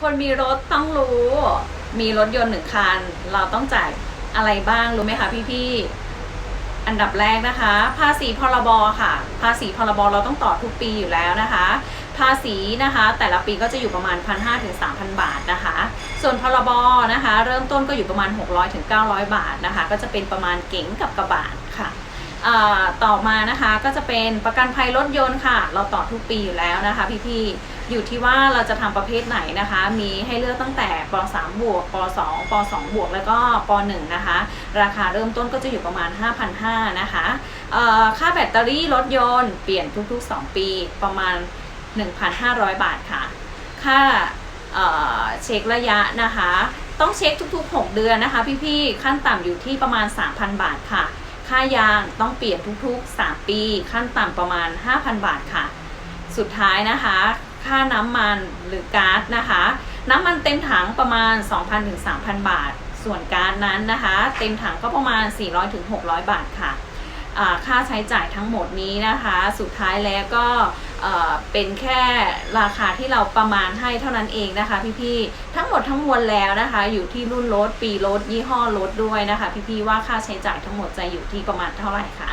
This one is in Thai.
คนมีรถต้องรู้ มีรถยนต์หนึ่งคัน เราต้องจ่ายอะไรบ้างรู้ไหมคะพี่ๆ อันดับแรกนะคะ ภาษีพรบค่ะ ภาษีพรบเราต้องต่อทุกปีอยู่แล้วนะคะ ภาษีนะคะ แต่ละปีก็จะอยู่ประมาณ 1,500ถึง3,000 บาทนะคะ ส่วนพรบนะคะ เริ่มต้นก็อยู่ประมาณ 600ถึง900 บาทนะคะ ก็จะเป็นประมาณเก๋งกับกระบะค่ะ ต่อมานะคะก็จะเป็นประกันภัยรถยนต์ค่ะ เราต่อทุกปีอยู่แล้วนะคะ พี่ๆอยู่ที่ว่าเราจะทำประเภทไหนนะคะ มีให้เลือกตั้งแต่ป .3 บวกป .2 ป .2 บวกแล้วก็ป .1 นะคะ ราคาเริ่มต้นก็จะอยู่ประมาณ 5,500นะคะค่าแบตเตอรี่รถยนต์เปลี่ยนทุก ๆ 2 ปีประมาณ 1,500 บาทค่ะ ค่าเอ่อเช็คระยะนะคะ ต้องเช็คทุกๆ 6 เดือนนะคะ พี่ๆขั้นต่ำอยู่ที่ประมาณ 3,000 บาทค่ะ ค่ายางต้องเปลี่ยนทุกๆ 3 ปี ขั้นต่ำประมาณ 5,000 บาทค่ะ สุดท้ายนะคะ ค่าน้ำมันหรือก๊าซนะคะ น้ำมันเต็มถังประมาณ 2,000ถึง3,000 บาท ส่วนก๊าซนั้นนะคะ เต็มถังก็ประมาณ 400ถึง600 บาทค่ะ ค่าใช้จ่ายทั้งหมดนี้นะคะ สุดท้ายแล้วก็เป็นแค่ราคาที่เราประมาณให้เท่านั้นเองนะคะ พี่ๆ ทั้งหมดทั้งมวลแล้วนะคะ อยู่ที่รุ่นรถปีรถยี่ห้อรถด้วยนะคะ พี่ๆ ว่าค่าใช้จ่ายทั้งหมดจะอยู่ที่ประมาณเท่าไหร่คะ